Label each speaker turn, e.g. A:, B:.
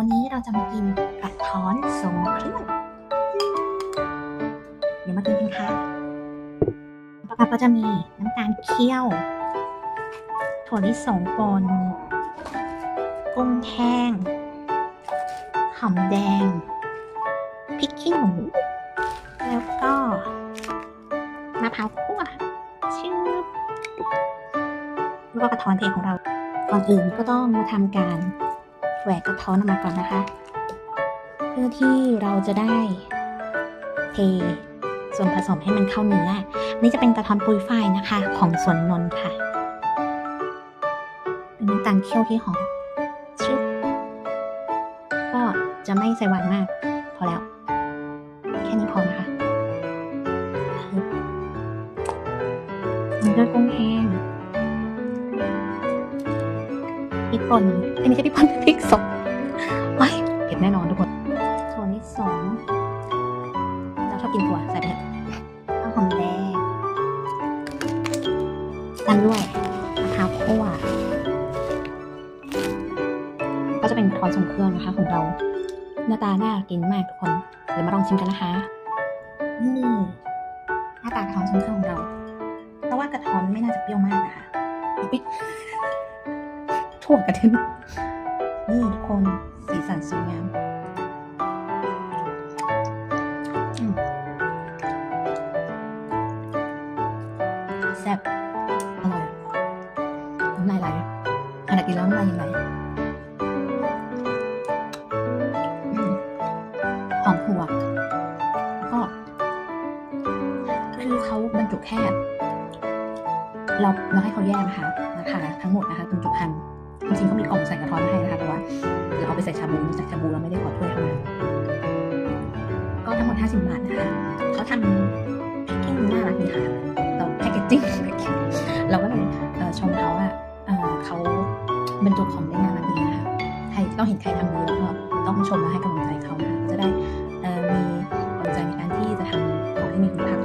A: วันนี้เราจะมากินกระท้อนทรงเครื่อง เดี๋ยวมากินกันค่ะประกอบก็จะมีน้ำตาลเคี่ยว ถั่วลิสงป่นกุ้งแห้ง หอมแดง พริกขี้หนู แล้วก็มะพร้าวคั่วชื่อแล้วก็กระท้อนเองของเรา ก่อนอื่นก็ต้องมาทำการ หวกกระท้อนออกมาก่อนนะคะ เพื่อที่เราจะได้เทส่วนผสมให้มันเข้าเนื้ออันนี่จะเป็นกระท้อนปุยฝ้ายนะคะ ของสวนนนท์ค่ะ เป็นน้ำตาลเคี่ยวที่หอมชึบก็จะไม่ใส่หวานมาก พอแล้ว แค่นี้พอนะคะปึ๊บมันด้วยกุ้งแห้ง พริกป่นอันนี้ไม่ใช่พริกป่นพริกสดว้ายเผ็ดแน่นอนทุกคนถั่วลิสงเราชอบกินถั่วใส่ไปเถอะข้าวหอมแดงตามด้วยมะพร้าวคั่วก็จะเป็นทอนทรงเครื่องนะคะของเรา หน้าตาน่ากินมากทุกคนเดี๋ยวมาลองชิมกันนะคะนี่หน้าตากระท้อนทรงเครื่องของเรา เพราะว่ากระท้อนไม่น่าจะเปรี้ยวมากนะคะ ขั่วกระเทียมนี่ทุกคนสีสันสวยงามแซ่บอร่อยน้ำลายไหลขณะกินแล้วน้ำลายยังไหลอืมหอมถั่วก็คือเขาบรรจุแค่เราเราให้เขาแยกนะคะนะคะทั้งหมดนะคะบรรจุภัณฑ์ จริงๆเขามีกล่องใส่กระท้อนมาให้นะคะแต่ว่าเราเอาไปใส่ชาบูจากชาบูเราไม่ได้ขอถ้วยเข้ามาก็ทั้งหมด 50 บาทนะคะเขาทำแพ็กกิ้งน่ารักดีค่ะเราแพ็กเกจจิ้งเราก็เลยชมเขาว่าเอ่อเขาบรรจุของได้น่ารักดีนะคะใครต้องเห็นใครทำดีแล้วก็ต้องชมและให้กำลังใจเขานะจะได้มีกำลังใจในการที่จะทำของที่มีคุณภาพ